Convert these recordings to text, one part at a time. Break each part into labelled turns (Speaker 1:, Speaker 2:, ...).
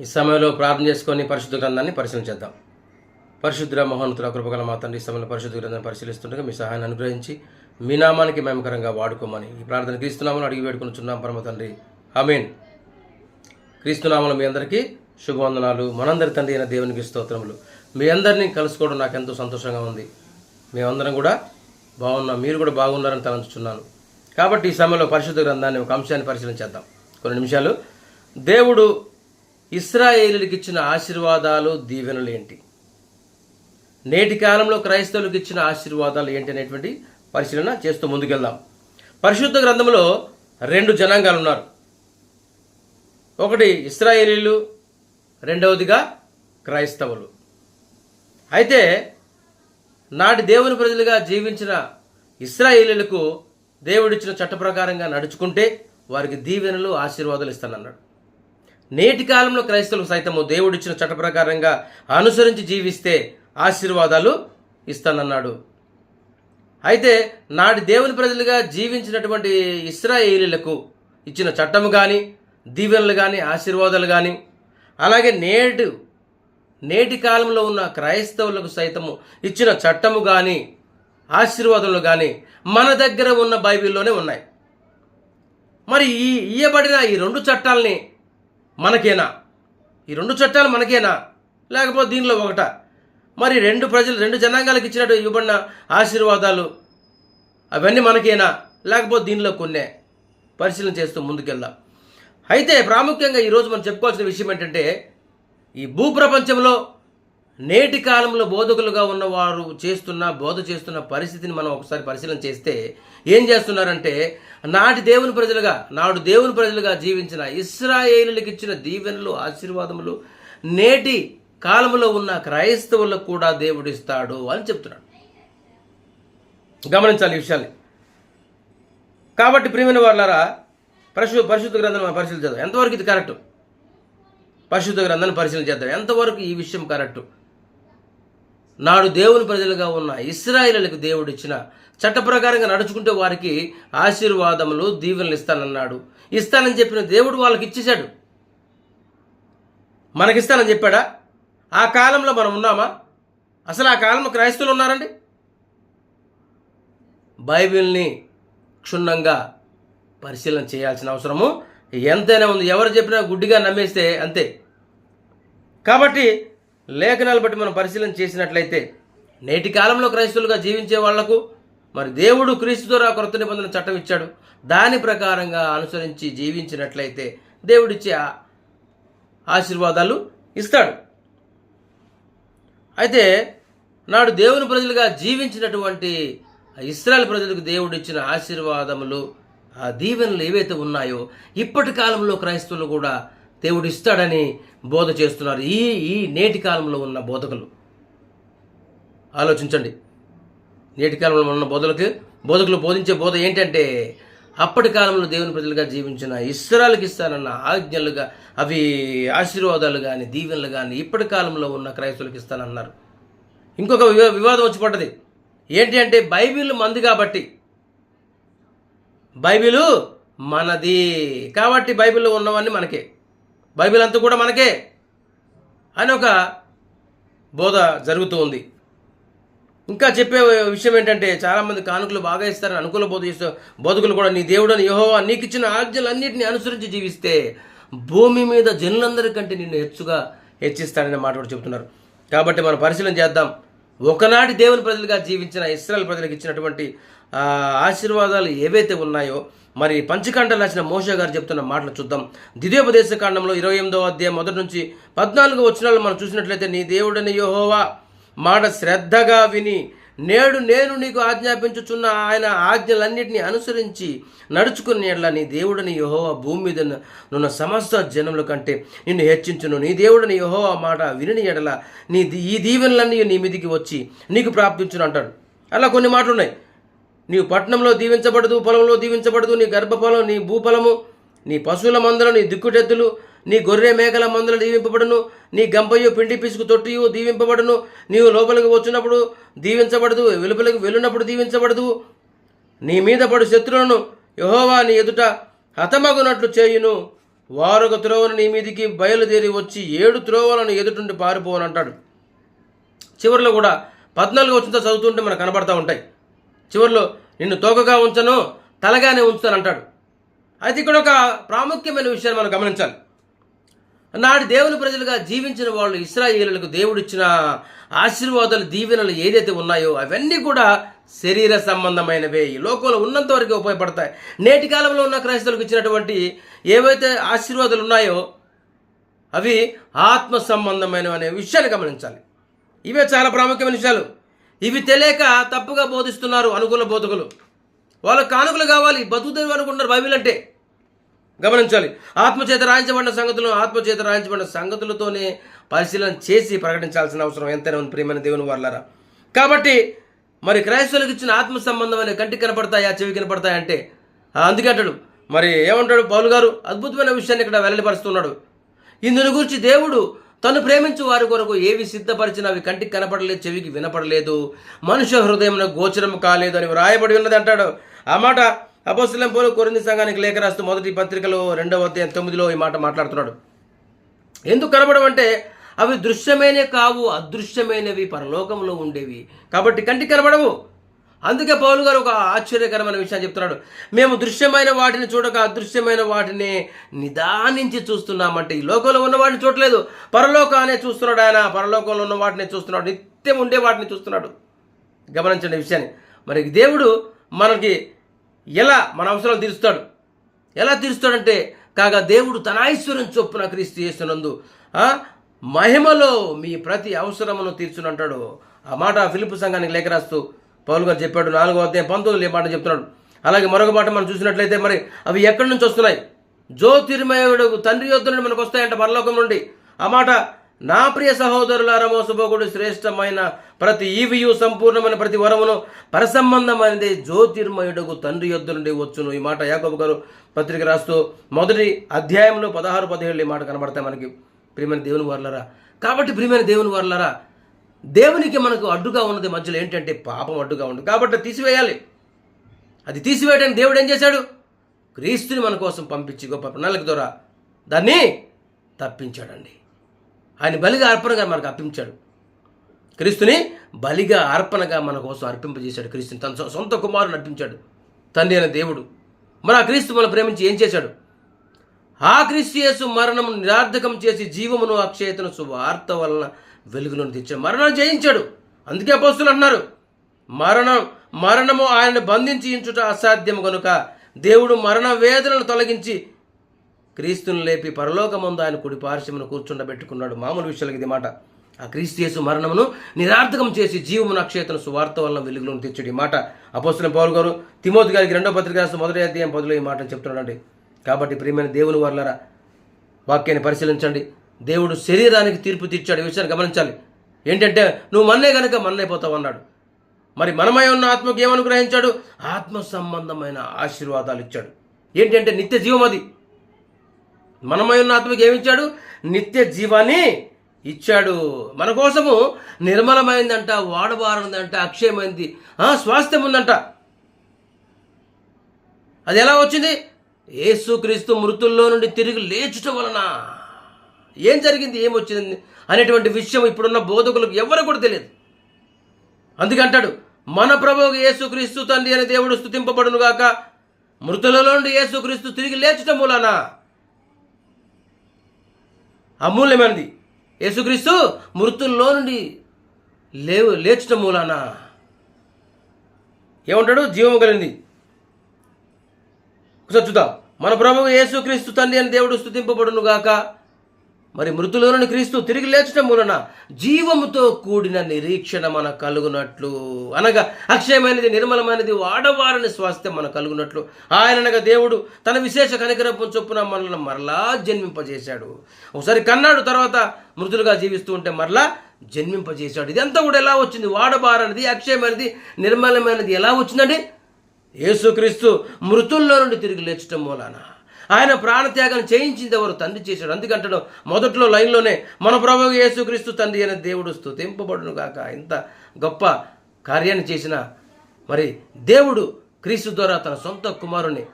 Speaker 1: ఈ సమయంలో ప్రార్థన చేసుకొని పరిశుద్ధ గ్రంథాన్ని పరిశీలించేద్దాం పరిశుద్ధ మహోన్నతుల కృపగల మా తండ్రి ఈ సమయంలో పరిశుద్ధ గ్రంథాన్ని పరిశీలిస్తుండగా మీ సహాయాన్ని అనుగ్రహించి మీ నామానికి మేమకరంగా వాడుకోమని ఈ ప్రార్థన క్రీస్తునామని అడిగి వేడుకొనిచున్నాం. పరమ తండ్రి అమీన్ క్రీస్తునామలు మీ అందరికీ శుభవందనాలు. మనందరి తండ్రి అయిన దేవునికి స్తోత్రములు. మీ అందరినీ కలుసుకోవడం నాకు ఎంతో సంతోషంగా ఉంది. మేమందరం కూడా బాగున్నాం. మీరు కూడా బాగున్నారని తలంచుచున్నాను. కాబట్టి ఈ సమయంలో పరిశుద్ధ గ్రంథాన్ని ఒక అంశాన్ని పరిశీలించేద్దాం కొన్ని నిమిషాలు. దేవుడు ఇస్రాయేలుకి ఇచ్చిన ఆశీర్వాదాలు దీవెనలు ఏంటి? నేటి కాలంలో క్రైస్తవులకు ఇచ్చిన ఆశీర్వాదాలు ఏంటి అనేటువంటి పరిశీలన చేస్తూ ముందుకెళ్దాం. పరిశుద్ధ గ్రంథంలో రెండు జనాంగాలు ఉన్నారు ఒకటి ఇస్రాయేలీలు రెండవదిగా క్రైస్తవులు. అయితే నాటి దేవుని ప్రజలుగా జీవించిన ఇస్రాయేలీలకు దేవుడిచ్చిన చట్ట ప్రకారంగా నడుచుకుంటే వారికి దీవెనలు ఆశీర్వాదాలు ఇస్తానన్నాడు. నేటి కాలంలో క్రైస్తవులకు సైతము దేవుడిచ్చిన చట్ట ప్రకారంగా అనుసరించి జీవిస్తే ఆశీర్వాదాలు ఇస్తానన్నాడు. అయితే నాటి దేవుని ప్రజలుగా జీవించినటువంటి ఇస్రాయేలీలకు ఇచ్చిన చట్టము కానీ దీవెనలు కానీ ఆశీర్వాదాలు కానీ అలాగే నేటి నేటి కాలంలో ఉన్న క్రైస్తవులకు సైతము ఇచ్చిన చట్టము కానీ ఆశీర్వాదములు కానీ మన దగ్గర ఉన్న బైబిల్లోనే ఉన్నాయి. మరి ఈ ఇయ్యబడిన ఈ రెండు చట్టాలని మనకేనా? ఈ రెండు చట్టాలు మనకేనా? లేకపోతే దీనిలో ఒకట. మరి రెండు ప్రజలు రెండు జనాంగాలకు ఇచ్చినట్టు ఇవ్వబడిన ఆశీర్వాదాలు అవన్నీ మనకేనా? లేకపోతే దీనిలో కొన్నే. పరిశీలన చేస్తూ ముందుకెళ్దాం. అయితే ప్రాముఖ్యంగా ఈరోజు మనం చెప్పుకోవాల్సిన విషయం ఏంటంటే ఈ భూప్రపంచంలో నేటి కాలంలో బోధకులుగా ఉన్నవారు చేస్తున్న బోధ చేస్తున్న పరిస్థితిని మనం ఒకసారి పరిశీలన చేస్తే ఏం చేస్తున్నారంటే నాటి దేవుని ప్రజలుగా నాడు దేవుని ప్రజలుగా జీవించిన ఇస్రాయేలులకు ఇచ్చిన దీవెనలు ఆశీర్వాదములు నేటి కాలంలో ఉన్న క్రైస్తవులకు కూడా దేవుడిస్తాడు అని చెప్తున్నాడు. గమనించాలి ఈ విషయాన్ని. కాబట్టి ప్రియమైన వాళ్ళారా పరిశు పరిశుద్ధ గ్రంథం మనం పరిశీలన చేద్దాం ఎంతవరకు ఇది కరెక్ట్? పరిశుద్ధ గ్రంథాన్ని పరిశీలన చేద్దాం. ఎంతవరకు ఈ విషయం కరెక్టు? నాడు దేవుని ప్రజలుగా ఉన్న ఇస్రాయిలకు దేవుడిచ్చిన చట్ట ప్రకారంగా నడుచుకుంటే వారికి ఆశీర్వాదములు దీవెనలు ఇస్తానన్నాడు. ఇస్తానని చెప్పిన దేవుడు వాళ్ళకి ఇచ్చేశాడు. మనకిస్తానని చెప్పాడా? ఆ కాలంలో మనం ఉన్నామా? అసలు ఆ కాలంలో క్రైస్తవులు ఉన్నారండి? బైబిల్ని క్షుణ్ణంగా పరిశీలన చేయాల్సిన అవసరము ఎంతైనా ఉంది. ఎవరు చెప్పినా గుడ్డిగా నమ్మేస్తే అంతే. కాబట్టి లేఖనాలు బట్టి మనం పరిశీలన చేసినట్లయితే నేటి కాలంలో క్రైస్తవులుగా జీవించే వాళ్ళకు మరి దేవుడు క్రీస్తు ద్వారా కొత్త నిబంధన చట్టం ఇచ్చాడు. దాని ప్రకారంగా అనుసరించి జీవించినట్లయితే దేవుడిచ్చే ఆశీర్వాదాలు ఇస్తాడు. అయితే నాడు దేవుని ప్రజలుగా జీవించినటువంటి ఇస్రాయల్ ప్రజలకు దేవుడు ఇచ్చిన ఆశీర్వాదములు ఆ దీవెనలు ఏవైతే ఉన్నాయో ఇప్పటి కాలంలో క్రైస్తవులు కూడా దేవుడు ఇస్తాడని బోధ చేస్తున్నారు. ఈ ఈ నేటి కాలంలో ఉన్న బోధకులు. ఆలోచించండి. నేటి కాలంలో ఉన్న బోధలకు బోధకులు బోధించే బోధ ఏంటంటే అప్పటి కాలంలో దేవుని ప్రజలుగా జీవించిన ఇస్రాయల్కి ఇస్తానన్న ఆజ్ఞలుగా అవి ఆశీర్వాదాలు కానీ దీవెనలు కానీ ఇప్పటి కాలంలో ఉన్న క్రైస్తవులకు ఇస్తానన్నారు. ఇంకొక వివా- వివాదం వచ్చి పడ్డది. ఏంటి అంటే బైబిల్ మంది కాబట్టి. బైబిలు మనది. కాబట్టి బైబిల్లో ఉన్నవన్నీ మనకే. బైబిల్ అంతా కూడా మనకే అని ఒక బోధ జరుగుతూ ఉంది. ఇంకా చెప్పే విషయం ఏంటంటే చాలామంది కానుకలు బాగా ఇస్తారని అనుకూల బోధ చేస్తూ బోధకులు కూడా నీ దేవుడని యహోవా నీకు ఇచ్చిన ఆజ్ఞలన్నింటినీ అనుసరించి జీవిస్తే భూమి మీద జనులందరికంటే నిన్ను హెచ్చుగా హెచ్చిస్తాడనే మాట కూడా చెబుతున్నారు. కాబట్టి మనం పరిశీలన చేద్దాం. ఒకనాటి దేవుని ప్రజలుగా జీవించిన ఇస్రాయల్ ప్రజలకు ఇచ్చినటువంటి ఆశీర్వాదాలు ఏవైతే ఉన్నాయో మరి పంచకాండలు రాసిన మోష గారు చెప్తున్న మాటలు చూద్దాం. ద్వితీయోపదేశ కాండంలో ఇరవై ఎనిమిదో అధ్యాయం మొదటి నుంచి పద్నాలుగు వచ్చినాలు మనం చూసినట్లయితే నీ దేవుడని యోహోవా మాట శ్రద్ధగా విని నేడు నేను నీకు ఆజ్ఞాపించుచున్న ఆయన ఆజ్ఞలన్నింటినీ అనుసరించి నడుచుకుని నీ దేవుడని యహోవా భూమి మీద నున్న సమస్త జనముల కంటే నిన్ను హెచ్చించును. నీ దేవుడని యహోవా మాట విని ఎడల నీ దీ- ఈ దీవెనలన్నీ నీ మీదికి వచ్చి నీకు ప్రాప్తించును అంటాడు. అలా కొన్ని మాటలు ఉన్నాయి నీవు పట్టణంలో దీవించబడదు పొలంలో దీవించబడదు నీ గర్భఫలం నీ భూఫలము నీ పశువుల మందలు నీ దిక్కుటెత్తులు నీ గొర్రె మేకల మందలు దీవింపబడును నీ గంపయు పిండి పిసుకు తొట్టియు దీవింపబడును నీవు లోపలికి వచ్చినప్పుడు దీవించబడదు వెలుపలికి వెళ్ళినప్పుడు దీవించబడదు. నీ మీద పడు శత్రువులను యహోవా నీ ఎదుట హతమగునట్లు చేయును. వారొక త్రోవను నీ మీదికి బయలుదేరి వచ్చి ఏడు త్రోవలను ఎదుటుండి పారిపోవని అంటాడు. చివరిలో కూడా పద్నాలుగు వచ్చిన చదువుతుంటే మనకు కనబడతా ఉంటాయి. చివరిలో నిన్ను తోకగా ఉంచను తలగానే ఉంచుతాను అంటాడు. అయితే ఇక్కడ ఒక ప్రాముఖ్యమైన విషయాన్ని మనం గమనించాలి. నాటి దేవుని ప్రజలుగా జీవించిన వాళ్ళు ఇస్రాయేలులకు దేవుడిచ్చిన ఆశీర్వాదాలు దీవెనలు ఏదైతే ఉన్నాయో అవన్నీ కూడా శరీర సంబంధమైనవే. ఈ లోకంలో ఉన్నంత వరకు ఉపయోగపడతాయి. నేటి కాలంలో ఉన్న క్రైస్తవులకు ఇచ్చినటువంటి ఏవైతే ఆశీర్వాదాలు ఉన్నాయో అవి ఆత్మ సంబంధమైనవి అనే విషయాన్ని గమనించాలి. ఇవే చాలా ప్రాముఖ్యమైన విషయాలు. ఇవి తెలియక తప్పుగా బోధిస్తున్నారు అనుకూల బోధకులు. వాళ్ళ కానుకలు కావాలి బతుకుదేవి అనుకుంటున్నారు బైబిల్ అంటే. గమనించాలి. ఆత్మచేత రాయించబడిన సంగతులను ఆత్మచేత రాయించబడిన సంగతులతోనే పరిశీలన చేసి ప్రకటించాల్సిన అవసరం ఎంతైనా ఉంది ప్రియమైన దేవుని వాళ్ళారా కాబట్టి మరి క్రైస్తవులకు ఇచ్చిన ఆత్మ సంబంధమైన కంటికి కనపడతాయా చెవి కనపడతాయా అంటే? అందుకే అంటాడు. మరి ఏమంటాడు పౌలు గారు? అద్భుతమైన విషయాన్ని ఇక్కడ వెల్లడిపరుస్తున్నాడు. ఇందుని గురించి దేవుడు తను ప్రేమించు వారి కొరకు ఏవి సిద్ధపరిచినవి అవి కంటికి కనపడలేదు చెవికి వినపడలేదు. మనుష్య హృదయం గోచరం కాలేదు అని వ్రాయబడి ఉన్నది అంటాడు. ఆ మాట అపోస్తులం పోలు కొరింది సంఘానికి లేఖ రాస్తూ మొదటి పత్రికలో రెండవ అధ్యాయం తొమ్మిదిలో ఈ మాట మాట్లాడుతున్నాడు. ఎందుకు కనబడమంటే అవి దృశ్యమైనవి కావు అదృశ్యమైనవి పరలోకంలో ఉండేవి. కాబట్టి కంటికి కనబడవు. అందుకే పౌలు గారు ఒక ఆశ్చర్యకరమైన విషయం చెప్తున్నాడు. మేము దృశ్యమైన వాటిని చూడక అదృశ్యమైన వాటిని నిదానించి చూస్తున్నామంటే ఈ లోకంలో ఉన్న వాటిని చూడలేదు పరలోకానే చూస్తున్నాడు ఆయన. పరలోకంలో ఉన్న వాటిని చూస్తున్నాడు. నిత్యం ఉండే వాటిని చూస్తున్నాడు. గమనించండి విషయాన్ని. మరి దేవుడు మనకి ఎలా మన అవసరాలు తీరుస్తాడు? ఎలా తీరుస్తాడంటే కాగా దేవుడు తన ఐశ్వర్యం చొప్పున క్రీస్తు చేస్తున్నందు మహిమలో మీ ప్రతి అవసరమును తీర్చునంటాడు. ఆ మాట ఫిలిప్ సంఘానికి లేఖ రాస్తూ పౌలు గారు చెప్పాడు నాలుగో అధ్యాయం పంతొమ్మిది మాట చెప్తున్నాడు. అలాగే మరొక మాట మనం చూసినట్లయితే మరి అవి ఎక్కడి నుంచి వస్తున్నాయి? జ్యోతిర్మయుడు తండ్రి యొద్ద నుండి మనకు వస్తాయంట పరలోకం నుండి. ఆ మాట నా ప్రియ సహోదరులారా మోసపోకుడు శ్రేష్టమైన ప్రతి ఈవియు సంపూర్ణమైన ప్రతి వరమును పరసంబంధమైనది జ్యోతిర్మయుడుకు తండ్రి యొద్ద నుండి వచ్చును. ఈ మాట యాకబు గారు పత్రిక రాస్తూ మొదటి అధ్యాయంలో పదహారు పదిహేళ్ళు ఈ మాట కనబడతాయి మనకి. ప్రియమైన దేవుని వర్లరా కాబట్టి ప్రియమైన దేవుని వర్లరా దేవునికి మనకు అడ్డుగా ఉన్నది మధ్యలో ఏంటంటే పాపం అడ్డుగా ఉంది. కాబట్టి తీసివేయాలి. అది తీసివేయడానికి దేవుడు ఏం చేశాడు? క్రీస్తుని మన కోసం పంపించి గొప్ప ప్రణాళిక ద్వారా దాన్ని తప్పించాడండి. ఆయన బలిగా అర్పణగా మనకు అర్పించాడు. క్రీస్తుని బలిగా అర్పణగా మన కోసం అర్పింపజేశాడు క్రీస్తుని. తన సొంత కుమారుని అర్పించాడు. తండ్రి అయిన దేవుడు. మరి ఆ క్రీస్తు మన ప్రేమించి ఏం చేశాడు? ఆ క్రీస్తు యేసు మరణము నిరార్థకం చేసి జీవమును అక్షయతను సువార్త వలన వెలుగులను తెచ్చాడు. మరణం జయించాడు. అందుకే అపోస్తులు అన్నారు మరణం మరణము ఆయనను బంధించి ఇంచుట అసాధ్యం కనుక దేవుడు మరణ వేదనను తొలగించి క్రీస్తును లేపి పరలోకమందు ఆయన కుడి పార్శ్వమును కూర్చుండబెట్టుకున్నాడు. మామూలు విషయాలకు ఇది మాట. ఆ క్రీస్తు యేసు మరణమును నిరార్థకం చేసి జీవమును నక్షేత్రం సువార్త వలన వెలుగులను తెచ్చాడు ఈ మాట. అపోస్తుల పౌరు గారు తిమోతి గారికి రెండో పత్రిక రాసిన మొదటి అధ్యాయం పదులు ఈ మాటను చెప్తున్నాడండి. కాబట్టి ప్రియమైన దేవుని వర్లరా వాక్యాన్ని పరిశీలించండి. దేవుడు శరీరానికి తీర్పు తీర్చాడు ఈ విషయాన్ని గమనించాలి. ఏంటంటే నువ్వు మన్నే కనుక మన్నైపోతావు అన్నాడు. మరి మనమై ఉన్న ఆత్మకు ఏమనుగ్రహించాడు? ఆత్మ సంబంధమైన ఆశీర్వాదాలు ఇచ్చాడు. ఏంటంటే నిత్య జీవం అది. మనమై ఉన్న ఆత్మకి ఏమిచ్చాడు? నిత్య జీవాన్ని ఇచ్చాడు. మన కోసము నిర్మలమైందంట వాడబారనిదంట అక్షయమైంది. ఆ, స్వాస్థ్యం ఉందంట. అది ఎలా వచ్చింది? ఏసుక్రీస్తు మృతుల్లో నుండి తిరిగి లేచుట వలన ఏం జరిగింది ఏమొచ్చింది అనేటువంటి విషయం ఇప్పుడున్న బోధకులకు ఎవరు కూడా తెలియదు. అందుకంటాడు మన ప్రభు యేసుక్రీస్తు తండ్రి అనే దేవుడు స్థుతింపబడును గాక మృతులలో నుండి యేసుక్రీస్తు తిరిగి లేచడం మూలన? అమూల్యమైనది. యేసుక్రీస్తు మృతుల్లో నుండి లేవు లేచడం మూలానా? ఏమంటాడు? జీవము కలిగింది. ఒకసారి చూద్దాం. మన ప్రభు యేసుక్రీస్తు తండ్రి అని దేవుడు స్థుతింపబడును గాక మరి మృతులోని క్రీస్తు తిరిగి లేచడం మూలన జీవముతో కూడిన నిరీక్షణ మన కలుగునట్లు. అనగా అక్షయమైనది నిర్మలమైనది వాడవారని స్వాస్థ్యం మన కలుగునట్లు. ఆయననగా దేవుడు తన విశేష కనికరపు చొప్పున మనల్ని మరలా జన్మింపజేశాడు. ఒకసారి కన్నాడు తర్వాత మృతులుగా జీవిస్తూ ఉంటే మరలా జన్మింపజేశాడు. ఇదంతా కూడా ఎలా వచ్చింది? వాడబారనిది అక్షయమైనది నిర్మలమైనది ఎలా వచ్చిందండి? యేసుక్రీస్తు మృతుల్లో నుండి తిరిగి లేచటం మూలానా. ఆయన ప్రాణత్యాగం చేయించింది ఎవరు? తండ్రి చేశాడు. అందుకంటాడు మొదట్లో లైన్లోనే మన ప్రభు యేసుక్రీస్తు తండ్రి అనే దేవుడు స్తుతింపబడును కాక ఇంత గొప్ప కార్యాన్ని చేసిన మరి దేవుడు క్రీస్తు ద్వారా తన సొంత కుమారుని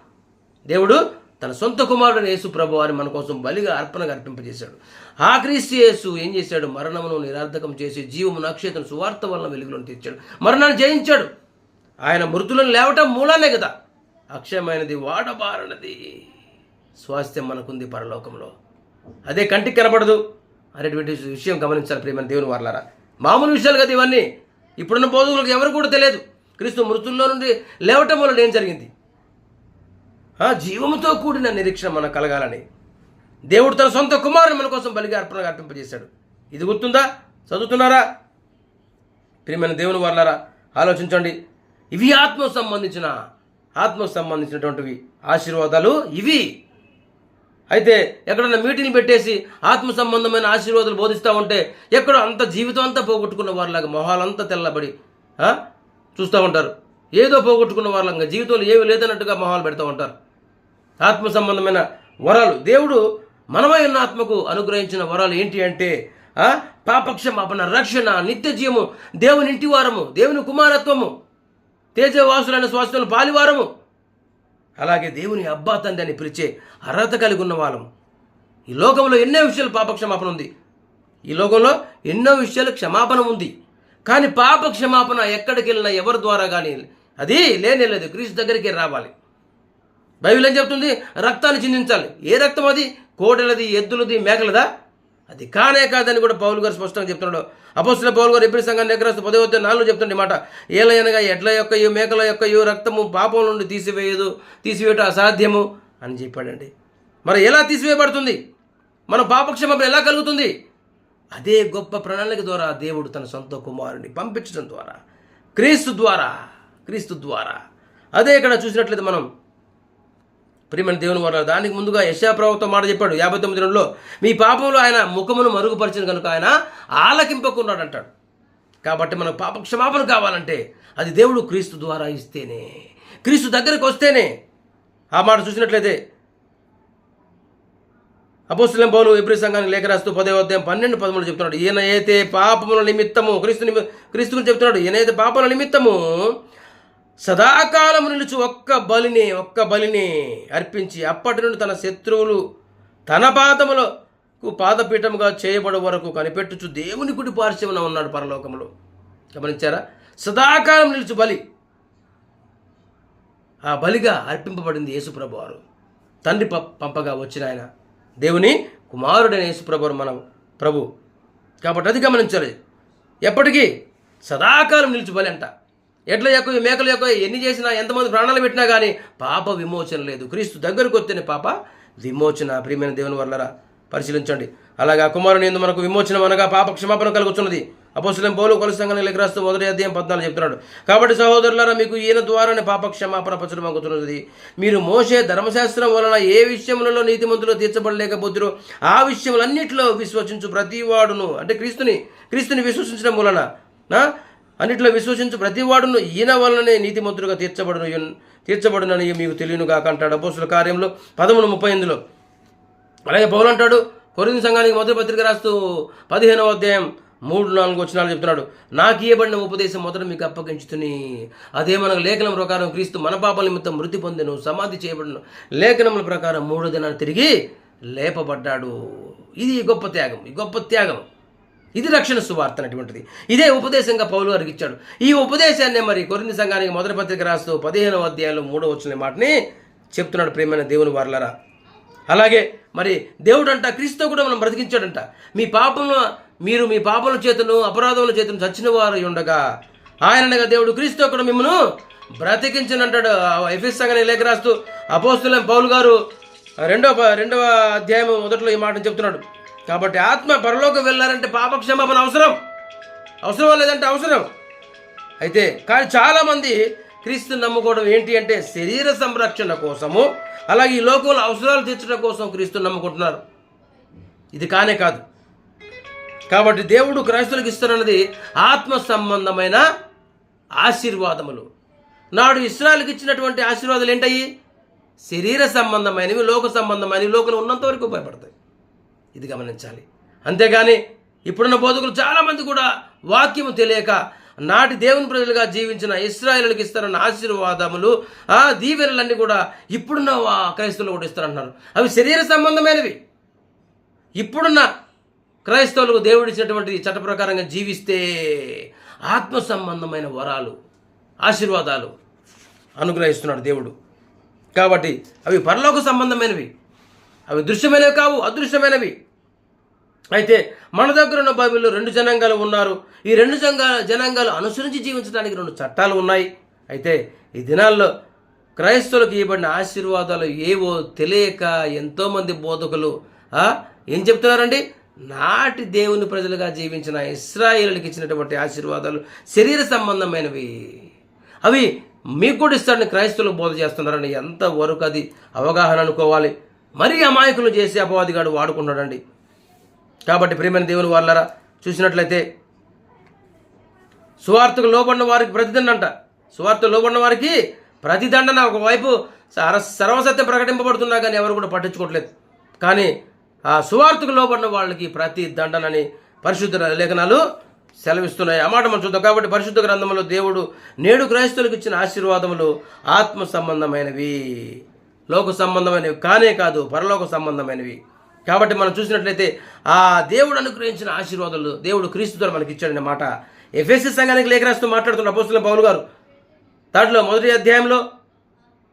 Speaker 1: దేవుడు తన సొంత కుమారుడు యేసు ప్రభు వారిని మన కోసం బలిగా అర్పణగా అర్పింపజేశాడు. ఆ క్రీస్తు యేసు ఏం చేశాడు? మరణమును నిరార్థకం చేసి జీవము అక్షేతను సువార్త వలన వెలుగులను తెచ్చాడు. మరణాన్ని జయించాడు. ఆయన మృతులను లేవటం మూలానే కదా. అక్షయమైనది వాడబారనది. స్వాస్థ్యం మనకుంది పరలోకంలో. అదే కంటికి కనబడదు అనేటువంటి విషయం గమనించాలి ప్రియమైన దేవుని వారలారా. మామూలు విషయాలు కదా ఇవన్నీ. ఇప్పుడున్న బోధకులకు ఎవరు కూడా తెలియదు. క్రీస్తు మృతుల్లో నుండి లేవటం వలన ఏం జరిగింది? జీవముతో కూడిన నిరీక్షణ మనకు కలగాలని. దేవుడు తన సొంత కుమారుని మన కోసం బలిగా అర్పణగా అర్పింపజేశాడు. ఇది గుర్తుందా? చదువుతున్నారా? ప్రియమైన దేవుని వాళ్ళారా ఆలోచించండి. ఇవి ఆత్మకు సంబంధించిన ఆత్మకు సంబంధించినటువంటివి. ఆశీర్వాదాలు ఇవి. అయితే ఎక్కడన్నా మీటింగ్ పెట్టేసి ఆత్మ సంబంధమైన ఆశీర్వాదాలు బోధిస్తూ ఉంటే ఎక్కడో అంత జీవితం అంతా పోగొట్టుకున్న వారిలాగా మొహాలంతా తెల్లబడి చూస్తూ ఉంటారు. ఏదో పోగొట్టుకున్న వాళ్ళంగా జీవితంలో ఏమీ లేదన్నట్టుగా మొహాలు పెడతా ఉంటారు. ఆత్మ సంబంధమైన వరాలు. దేవుడు మనమై ఉన్న ఆత్మకు అనుగ్రహించిన వరాలు ఏంటి అంటే పాపక్షమాపణ రక్షణ నిత్య జీవము దేవుని ఇంటి వారము దేవుని కుమారత్వము తేజవాసులైన స్వాస్థ్యులు పాలివారము అలాగే దేవుని అబ్బా తండ్రి అని పిలిచే అర్హత కలిగి ఉన్న వాళ్ళం. ఈ లోకంలో ఎన్నో విషయాలు పాపక్షమాపణ ఉంది. ఈ లోకంలో ఎన్నో విషయాలు క్షమాపణ ఉంది. కానీ పాప క్షమాపణ ఎక్కడికి వెళ్ళినా ఎవరి ద్వారా కానీ అది లేనే లేదు. క్రీస్తు దగ్గరికి రావాలి. బైబిల్ ఏం చెప్తుంది? రక్తాన్ని చిందించాలి. ఏ రక్తం అది? కోడెలది ఎద్దులది మేకలదా? అది కానే కాదని కూడా పౌలు గారు స్పష్టంగా చెప్తున్నాడు. అపోస్తుల పౌలు గారు ఎప్పుడు సంఘాన్ని ఎక్కరాస్తూ పదే నాలుగు చెప్తుండే మాట. ఏలయనగా ఎడ్ల యొక్క మేకల యొక్క రక్తము పాపం నుండి తీసివేయదు తీసివేయటం అసాధ్యము అని చెప్పాడండి. మరి ఎలా తీసివేయబడుతుంది? మన పాపక్షేమం ఎలా కలుగుతుంది? అదే గొప్ప ప్రణాళిక ద్వారా దేవుడు తన సొంత కుమారుని పంపించడం ద్వారా క్రీస్తు ద్వారా క్రీస్తు ద్వారా. అదే ఇక్కడ చూసినట్లయితే మనం ప్రియమైన దేవుని వారు దానికి ముందుగా యశాప్రభుతో మాట చెప్పాడు. యాభై తొమ్మిది రెండులో మీ పాపంలో ఆయన ముఖమును మరుగుపరిచిన కనుక ఆయన ఆలకింపకున్నాడు అంటాడు. కాబట్టి మనకు పాప క్షమాపణ కావాలంటే అది దేవుడు క్రీస్తు ద్వారా ఇస్తేనే క్రీస్తు దగ్గరికి వస్తేనే. ఆ మాట చూసినట్లయితే అపోస్తులం పౌలు ఎబ్రి సంఘానికి లేఖ రాస్తూ పదే ఉదయం పన్నెండు పదమూడు చెప్తున్నాడు. ఈయన అయితే పాపముల నిమిత్తము క్రీస్తు నిమి క్రీస్తు గురించి చెప్తున్నాడు. ఈయనైతే పాపముల నిమిత్తము సదాకాలం నిలుచు ఒక్క బలిని ఒక్క బలిని అర్పించి అప్పటి నుండి తన శత్రువులు తన పాదములకు పాదపీఠముగా చేయబడు వరకు కనిపెట్టుచు దేవుని గుడి పార్శ్వమున ఉన్నాడు పరలోకములో. గమనించారా? సదాకాలం నిలుచు బలి. ఆ బలిగా అర్పింపబడింది యేసుప్రభు వారు తండ్రి పంపగా వచ్చిన ఆయన. దేవుని కుమారుడైన యేసుప్రభు మన ప్రభు. కాబట్టి అది గమనించాలి. ఎప్పటికీ సదాకాలం నిలిచి బలి అంట. ఎడ్ల యొక్క మేకల యొక్క ఎన్ని చేసినా ఎంతమంది ప్రాణాలు పెట్టినా కానీ పాప విమోచన లేదు. క్రీస్తు దగ్గరకు వస్తేనే పాప విమోచన. ప్రియమైన దేవుని వల్లరా పరిశీలించండి. అలాగా కుమారుని ఎందు మనకు విమోచనం అనగా పాప క్షమాపణ కలుగుతున్నది అపోసలం పౌలు కొలసి సంఘాన్ని మొదటి అధ్యాయం పద్నాలుగు చెప్తున్నాడు. కాబట్టి సహోదరులారా మీకు ఈయన ద్వారానే పాప క్షమాపణ పచ్చడం అవుతున్నది మీరు మోసే ధర్మశాస్త్రం వలన ఏ విషయములలో నీతిమంతులు తీర్చబడలేకపోతురో ఆ విషయములన్నింటిలో విశ్వసించు ప్రతివాడును అంటే క్రీస్తుని క్రీస్తుని విశ్వసించడం వలన అన్నిట్లో విశ్వసించు ప్రతివాడును ఈయన వలననే నీతిమంతుడుగా తీర్చబడును ఎన్- తీర్చబడునని మీకు తెలియనుగాక అంటాడు అపోసుల కార్యంలో పదమూడు ముప్పై ఎనిమిదిలో. అలాగే పౌలు అంటాడు కొరింది సంఘానికి మొదటి పత్రిక రాస్తూ పదిహేనవ అధ్యాయం మూడు నాలుగు వచ్చినాలు చెప్తున్నాడు నాకు ఇవ్వబడిన ఉపదేశం మొదట మీకు అప్పగించుతుని. అదే మనకు లేఖనం ప్రకారం క్రీస్తు మన పాపల నిమిత్తం మృతి పొందెను సమాధి చేయబడిన లేఖనముల ప్రకారం మూడో దినాన్ని తిరిగి లేపబడ్డాడు. ఇది గొప్ప త్యాగం ఈ గొప్ప త్యాగం. ఇది రక్షణ సువార్త అనేటువంటిది. ఇదే ఉపదేశంగా పౌలు గారికి ఇచ్చాడు ఈ ఉపదేశాన్ని మరి కొరింది సంఘానికి మొదటి పత్రిక రాస్తూ పదిహేనవ అధ్యాయంలో మూడో వచ్చిన మాటని చెప్తున్నాడు ప్రేమైన దేవుని వారలరా. అలాగే మరి దేవుడు అంట క్రీస్తు కూడా మనం బ్రతికించాడంట. మీ పాపంలో మీరు మీ పాపల చేతును అపరాధముల చేతులు చచ్చిన వారు ఉండగా ఆయనగా దేవుడు క్రీస్తు కూడా మిమ్మను బ్రతికించనంటాడు. ఎఫ్ఎస్ సంఘానికి లేఖ రాస్తూ అపోస్తులం పౌలు గారు రెండవ రెండవ అధ్యాయం మొదట్లో ఈ మాటను చెప్తున్నాడు. కాబట్టి ఆత్మ పరలోకం వెళ్ళారంటే పాపక్షమాపణ అవసరం. అవసరం లేదంటే అవసరం? అయితే కానీ చాలామంది క్రీస్తు నమ్ముకోవడం ఏంటి అంటే శరీర సంరక్షణ కోసము అలాగే ఈ లోకంలో అవసరాలు తీర్చడం కోసం క్రీస్తు నమ్ముకుంటున్నారు. ఇది కానే కాదు. కాబట్టి దేవుడు క్రైస్తవులకు ఇస్తున్నది ఆత్మ సంబంధమైన ఆశీర్వాదములు. నాడు ఇస్రాయల్కి ఇచ్చినటువంటి ఆశీర్వాదాలు ఏంటయ్యి? శరీర సంబంధమైనవి లోక సంబంధమైనవి. లోకంలో ఉన్నంత వరకు ఉపయోగపడతాయి. ఇది గమనించాలి. అంతేగాని ఇప్పుడున్న బోధకులు చాలామంది కూడా వాక్యము తెలియక నాటి దేవుని ప్రజలుగా జీవించిన ఇస్రాయేలుకి ఇస్తారన్న ఆశీర్వాదములు ఆ దీవెనలన్నీ కూడా ఇప్పుడున్న వా- క్రైస్తవులు కూడా ఇస్తారంటున్నారు. అవి శరీర సంబంధమైనవి. ఇప్పుడున్న క్రైస్తవులకు దేవుడిచ్చినటువంటి చట్ట ప్రకారంగా జీవిస్తే ఆత్మ సంబంధమైన వరాలు ఆశీర్వాదాలు అనుగ్రహిస్తున్నాడు దేవుడు. కాబట్టి అవి పరలోక సంబంధమైనవి. అవి దృశ్యమైనవి కావు అదృశ్యమైనవి. అయితే మన దగ్గర ఉన్న బైబిల్లో రెండు జనాంగాలు ఉన్నారు. ఈ రెండు జనాంగాలు అనుసరించి జీవించడానికి రెండు చట్టాలు ఉన్నాయి. అయితే ఈ దినాల్లో క్రైస్తవులకు ఇవ్వబడిన ఆశీర్వాదాలు ఏవో తెలియక ఎంతోమంది బోధకులు ఏం చెప్తున్నారండి? నాటి దేవుని ప్రజలుగా జీవించిన ఇస్రాయేలుకి ఇచ్చినటువంటి ఆశీర్వాదాలు శరీర సంబంధమైనవి. అవి మీకు కూడా ఇస్తాడని క్రైస్తవులు బోధ చేస్తున్నారని ఎంత వరకు అది అవగాహన అనుకోవాలి? మరీ అమాయకులు చేసి అపవాదిగాడు వాడుకుంటాడండి. కాబట్టి ప్రియమైన దేవుని వాళ్ళరా చూసినట్లయితే సువార్తకు లోబడిన వారికి ప్రతిదండంట. సువార్త లోబడిన వారికి ప్రతిదండన ఒకవైపు సర సర్వసత్యం ప్రకటింపబడుతున్నా కానీ ఎవరు కూడా పట్టించుకోవట్లేదు. కానీ ఆ సువార్తకు లోబడిన వాళ్ళకి ప్రతి దండనని పరిశుద్ధ లేఖనాలు సెలవిస్తున్నాయి. ఆ మాట మనం చూద్దాం. కాబట్టి పరిశుద్ధ గ్రంథంలో దేవుడు నేడు క్రైస్తవులకు ఇచ్చిన ఆశీర్వాదములు ఆత్మ సంబంధమైనవి. లోక సంబంధమైనవి కానే కాదు పరలోక సంబంధమైనవి. కాబట్టి మనం చూసినట్లయితే ఆ దేవుడు అనుగ్రహించిన ఆశీర్వాదాలు దేవుడు క్రీస్తు ద్వారా మనకి ఇచ్చాడనే మాట. ఎఫ్ఎస్సి సంఘానికి లేఖ రాస్తూ మాట్లాడుతున్న అపోస్తుల పౌలు గారు దాంట్లో మొదటి అధ్యాయంలో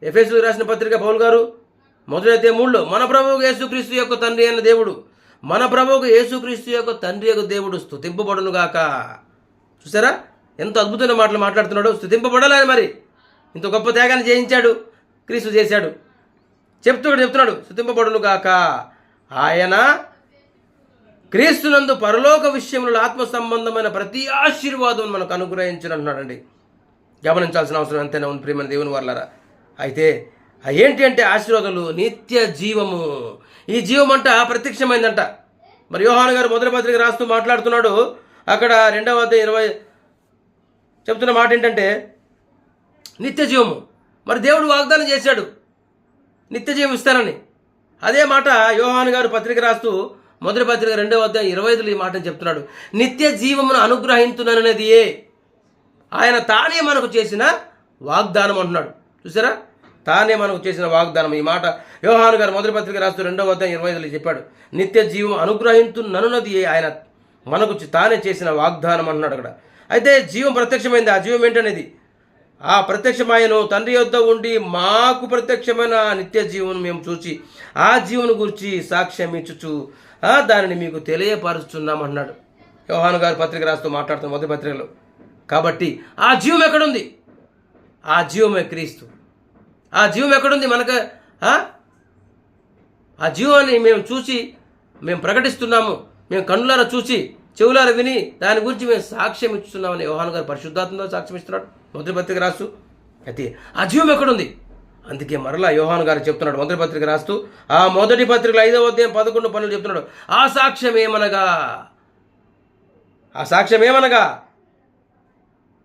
Speaker 1: ఎఫ్ఎస్సి రాసిన పత్రిక పౌలు గారు మొదటి అధ్యాయం మూడులో మన ప్రభువుకు యేసుక్రీస్తు యొక్క తండ్రి అయిన దేవుడు మన ప్రభువుకు యేసుక్రీస్తు యొక్క తండ్రి యొక్క దేవుడు స్తుతింపబడును గాక. చూసారా? ఎంత అద్భుతమైన మాటలు మాట్లాడుతున్నాడు స్థుతింపబడాలని మరి. ఇంత గొప్ప త్యాగాన్ని చేయించాడు క్రీస్తు చేశాడు. చెప్తూ చెప్తున్నాడు. స్తుతింపబడును గాక. ఆయన క్రీస్తునందు పరలోక విషయంలో ఆత్మ సంబంధమైన ప్రతి ఆశీర్వాదం మనకు అనుగ్రహించను అంటున్నాడండి గమనించాల్సిన అవసరం ఎంతైనా ఉంది ప్రియమైన దేవుని వర్లరా? అయితే ఏంటి అంటే ఆశీర్వాదాలు? నిత్య జీవము. ఈ జీవం అంట ప్రత్యక్షమైందంట. మరి యోహాన్ గారు మొదటి పత్రిక రాస్తూ మాట్లాడుతున్నాడు. అక్కడ రెండవ ఇరవై చెప్తున్న మాట ఏంటంటే నిత్య జీవము. మరి దేవుడు వాగ్దానం చేశాడు. నిత్య జీవం ఇస్తానని అదే మాట యోహాన్ గారు పత్రిక రాస్తూ మొదటి పత్రిక రెండవ అధ్యాయం ఇరవై ఐదులో ఈ మాటను చెప్తున్నాడు. నిత్య జీవమును అనుగ్రహించుననేది ఏ ఆయన తానే మనకు చేసిన వాగ్దానం అంటున్నాడు. చూసారా? తానే మనకు చేసిన వాగ్దానం. ఈ మాట యోహాను గారు మొదటి పత్రిక రాస్తూ రెండవ అధ్యాయం ఇరవై ఐదులో చెప్పాడు. నిత్య జీవం అనుగ్రహించుననున్నది ఏ ఆయన మనకు తానే చేసిన వాగ్దానం అంటున్నాడు అక్కడ. అయితే జీవం ప్రత్యక్షమైంది. ఆ జీవం ఏంటనేది? ఆ ప్రత్యక్షమాయను తండ్రి యొద్ద ఉండి మాకు ప్రత్యక్షమైన నిత్య జీవును మేము చూచి ఆ జీవును గురించి సాక్ష్యం ఇచ్చుచు దానిని మీకు తెలియపరుస్తున్నాం అన్నాడు. యోహాను గారు పత్రిక రాస్తూ మాట్లాడుతున్న మొదటి పత్రికలో. కాబట్టి ఆ జీవం ఎక్కడుంది? ఆ జీవమే క్రీస్తు. ఆ జీవం ఎక్కడుంది మనకు? ఆ? జీవాన్ని మేము చూసి మేము ప్రకటిస్తున్నాము. మేము కన్నులారా చూసి చెవులారా విని దాని గురించి మేము సాక్ష్యం ఇస్తున్నామని యోహాను గారు పరిశుద్ధాత్మలో సాక్ష్యం ఇస్తున్నాడు. మొదటి పత్రిక రాస్తూ అయితే ఆ జీవం ఎక్కడుంది? అందుకే మరలా యోహాన్ గారు చెప్తున్నాడు మొదటి పత్రిక రాస్తూ ఆ మొదటి పత్రికలో ఐదవ అధ్యాయం పదకొండు పనులు చెప్తున్నాడు. ఆ సాక్ష్యం ఏమనగా? ఆ సాక్ష్యం ఏమనగా?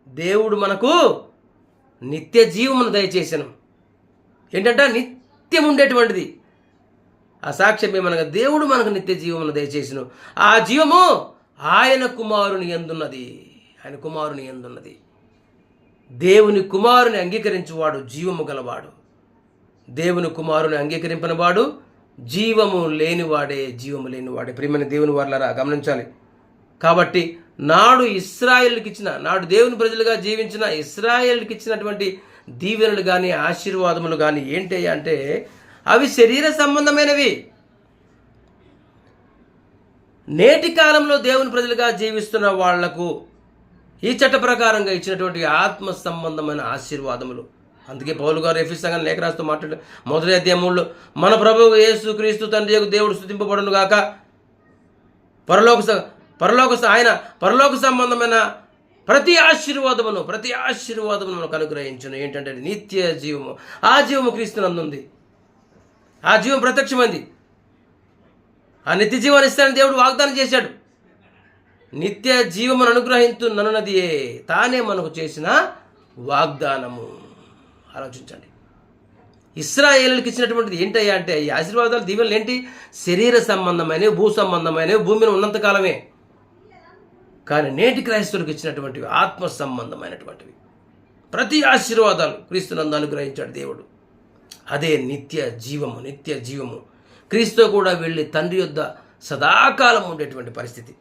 Speaker 1: దేవుడు మనకు నిత్య జీవమును దయచేసను. ఏంటంటే? నిత్యం ఉండేటువంటిది. ఆ సాక్ష్యం ఏమనగా? దేవుడు మనకు నిత్య జీవమును దయచేసిను. ఆ జీవము ఆయన కుమారుని ఎందున్నది? ఆయన కుమారుని ఎందున్నది? దేవుని కుమారుని అంగీకరించువాడు జీవము గలవాడు. దేవుని కుమారుని అంగీకరింపనివాడు జీవము లేనివాడే జీవము లేనివాడే. ప్రియమైన దేవుని వాళ్ళరా గమనించాలి. కాబట్టి నాడు ఇస్రాయేల్కి ఇచ్చిన నాడు దేవుని ప్రజలుగా జీవించిన ఇస్రాయేల్కి ఇచ్చినటువంటి దీవెనలు కానీ ఆశీర్వాదములు కానీ ఏంటి అంటే అవి శరీర సంబంధమైనవి. నేటి కాలంలో దేవుని ప్రజలుగా జీవిస్తున్న వాళ్ళకు ఈ చట్ట ప్రకారంగా ఇచ్చినటువంటి ఆత్మ సంబంధమైన ఆశీర్వాదములు. అందుకే పౌలు గారు ఎఫీస్ లేఖ రాస్తూ మాట్లాడు మొదటి అధ్యాయంలో మన ప్రభువు యేసు క్రీస్తు తండ్రి యొక్క దేవుడు స్థుతింపబడును గాక. పరలోక పరలోక ఆయన పరలోక సంబంధమైన ప్రతి ఆశీర్వాదమును ప్రతి ఆశీర్వాదమును మనకు అనుగ్రహించను ఏంటంటే నిత్య జీవము. ఆ జీవము క్రీస్తునందుంది. ఆ జీవం ప్రత్యక్షమైంది. ఆ నిత్య జీవాన్ని ఇస్తానని దేవుడు వాగ్దానం చేశాడు. నిత్య జీవమును అనుగ్రహించు నన్నది తానే మనకు చేసిన వాగ్దానము. ఆలోచించండి. ఇస్రాయేలుకి ఇచ్చినటువంటిది ఏంటయ్యా అంటే ఈ ఆశీర్వాదాలు దీవెనలు ఏంటి? శరీర సంబంధమైనవి భూ సంబంధమైనవి భూమిని ఉన్నంత కాలమే. కానీ నేటి క్రైస్తవులకు ఇచ్చినటువంటివి ఆత్మ సంబంధమైనటువంటివి. ప్రతి ఆశీర్వాదాలు క్రీస్తునందు అనుగ్రహించాడు దేవుడు. అదే నిత్య జీవము నిత్య జీవము. క్రీస్తు కూడా వెళ్ళి తండ్రి యొద్ద సదాకాలం ఉండేటువంటి పరిస్థితి.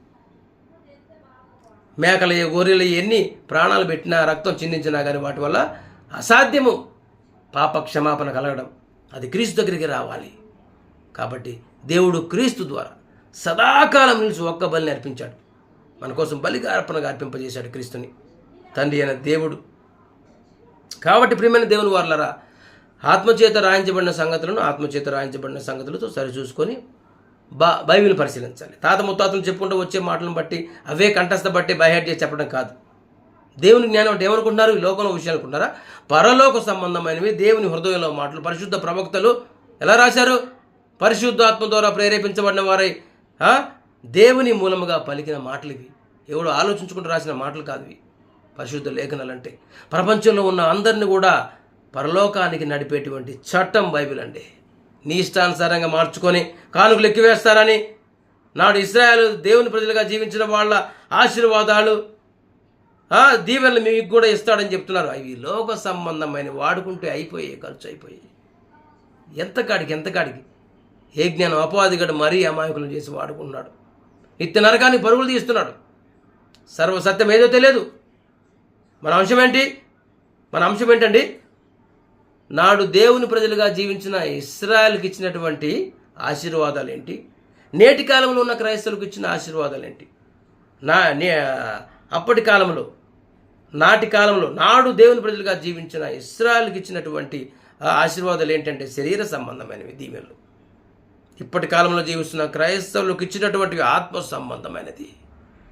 Speaker 1: మేకలు గొర్రెలు ఎన్ని ప్రాణాలు పెట్టినా రక్తం చిందించినా కానీ వాటి వల్ల అసాధ్యము. పాప క్షమాపణ కలగడం. అది క్రీస్తు దగ్గరికి రావాలి. కాబట్టి దేవుడు క్రీస్తు ద్వారా సదాకాలం నిలిచి ఒక్క బలిని అర్పించాడు. మన కోసం బలిగా అర్పణగా అర్పింపజేశాడు క్రీస్తుని. తండ్రి అయిన దేవుడు. కాబట్టి ప్రియమైన దేవుని వారులరా ఆత్మచేత రాయించబడిన సంగతులను ఆత్మచేత రాయించబడిన సంగతులతో సరిచూసుకొని బా బైబిల్ పరిశీలించాలి. తాత ముత్తాతలు చెప్పుకుంటూ వచ్చే మాటలను బట్టి అవే కంఠస్థ బట్టి బైహెడ్ చేసి చెప్పడం కాదు. దేవుని జ్ఞానం అంటే ఏమనుకుంటున్నారు? ఈ లోకంలో విషయాలు అనుకుంటారా పరలోక సంబంధమైనవి దేవుని హృదయంలో మాటలు. పరిశుద్ధ ప్రవక్తలు ఎలా రాశారు? పరిశుద్ధాత్మ ద్వారా ప్రేరేపించబడిన వారై దేవుని మూలముగా పలికిన మాటలు ఇవి. ఎవడు ఆలోచించుకుంటూ రాసిన మాటలు కాదు ఇవి. పరిశుద్ధ లేఖనాలు అంటే ప్రపంచంలో ఉన్న అందరిని కూడా పరలోకానికి నడిపేటువంటి చట్టం బైబిల్ అండి. నీ ఇష్టానుసారంగా మార్చుకొని కానుకలు ఎక్కివేస్తారని నాడు ఇస్రాయేల్ దేవుని ప్రజలుగా జీవించిన వాళ్ళ ఆశీర్వాదాలు దీవెనలు మీకు కూడా ఇస్తాడని చెప్తున్నారు. అవి లోక సంబంధమైన వాడుకుంటే అయిపోయాయి ఖర్చు అయిపోయాయి ఎంతకాడికి ఎంతకాడికి ఏ జ్ఞానం అపవాదిగాడు మరీ అమాయకులను చేసి వాడుకున్నాడు నిత్య నరకానికి పరుగులు తీస్తున్నాడు. సర్వసత్యం ఏదో తెలియదు. మన అంశం ఏంటి? మన అంశం ఏంటండి? నాడు దేవుని ప్రజలుగా జీవించిన ఇస్రాయల్కి ఇచ్చినటువంటి ఆశీర్వాదాలు ఏంటి నేటి కాలంలో ఉన్న క్రైస్తవులకు ఇచ్చిన ఆశీర్వాదాలు ఏంటి నా నే అప్పటి కాలంలో నాటి కాలంలో నాడు దేవుని ప్రజలుగా జీవించిన ఇస్రాయల్కి ఇచ్చినటువంటి ఆశీర్వాదాలు ఏంటంటే శరీర సంబంధమైనవి దీవెనలు. ఇప్పటి కాలంలో జీవిస్తున్న క్రైస్తవులకు ఇచ్చినటువంటి ఆత్మ సంబంధమైనది.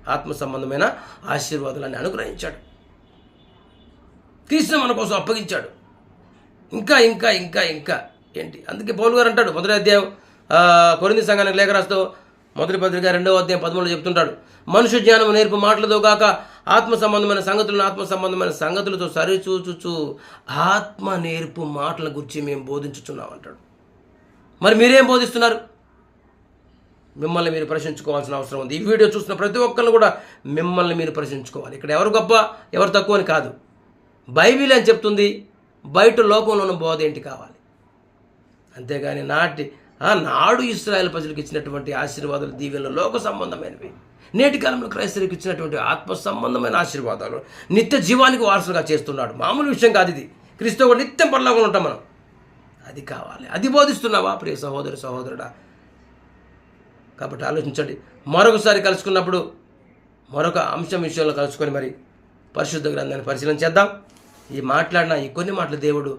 Speaker 1: ఆత్మ సంబంధమైన ఆశీర్వాదాలని అనుగ్రహించాడు. క్రీస్తు మన కోసం అప్పగించాడు. ఇంకా ఇంకా ఇంకా ఇంకా. ఏంటి? అందుకే పౌలు గారు అంటాడు మొదటి అధ్యాయం కొరింది సంఘానికి లేఖ రాస్తూ మొదటి పత్రిక రెండవ అధ్యాయం పదమూడులో చెప్తుంటాడు మనుష్య జ్ఞానం నేర్పు మాటలతో కాక ఆత్మ సంబంధమైన సంగతులను ఆత్మ సంబంధమైన సంగతులతో సరిచూచుచు ఆత్మ నేర్పు మాటల గురించి మేము బోధించుచున్నాం అంటాడు. మరి మీరేం బోధిస్తున్నారు? మిమ్మల్ని మీరు ప్రశ్నించుకోవాల్సిన అవసరం ఉంది. ఈ వీడియో చూసిన ప్రతి ఒక్కరిని కూడా మిమ్మల్ని మీరు ప్రశ్నించుకోవాలి. ఇక్కడ ఎవరు గొప్ప ఎవరు తక్కువ అని కాదు. బైబిల్ అని చెప్తుంది? బయట లోకంలో ఉన్న బోధ ఏంటి కావాలి? అంతేగాని నాటి ఆ నాడు ఇస్రాయల్ ప్రజలకు ఇచ్చినటువంటి ఆశీర్వాదాలు దీవెనలు లోక సంబంధమైనవి. నేటి కాలంలో క్రైస్తవులకు ఇచ్చినటువంటి ఆత్మ సంబంధమైన ఆశీర్వాదాలు నిత్య జీవానికి వారసులుగా చేస్తున్నాడు. మామూలు విషయం కాదు ఇది. క్రీస్తు నిత్యం పరలోకంలో ఉంటాం మనం. అది కావాలి. అది బోధిస్తున్నావా? ప్రియ సహోదరు సహోదరుడా? కాబట్టి ఆలోచించండి. మరొకసారి కలుసుకున్నప్పుడు మరొక అంశం విషయంలో కలుసుకొని మరి పరిశుద్ధ గ్రంథాన్ని పరిశీలన చేద్దాం. ఈ మాట్లాడిన ఈ కొన్ని మాటలు దేవుడు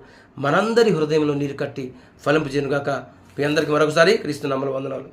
Speaker 1: మనందరి హృదయంలో నీరు కట్టి ఫలింపు చేయనుగాక మీ అందరికీ మరొకసారి క్రీస్తు నమ్మల వందనాలు.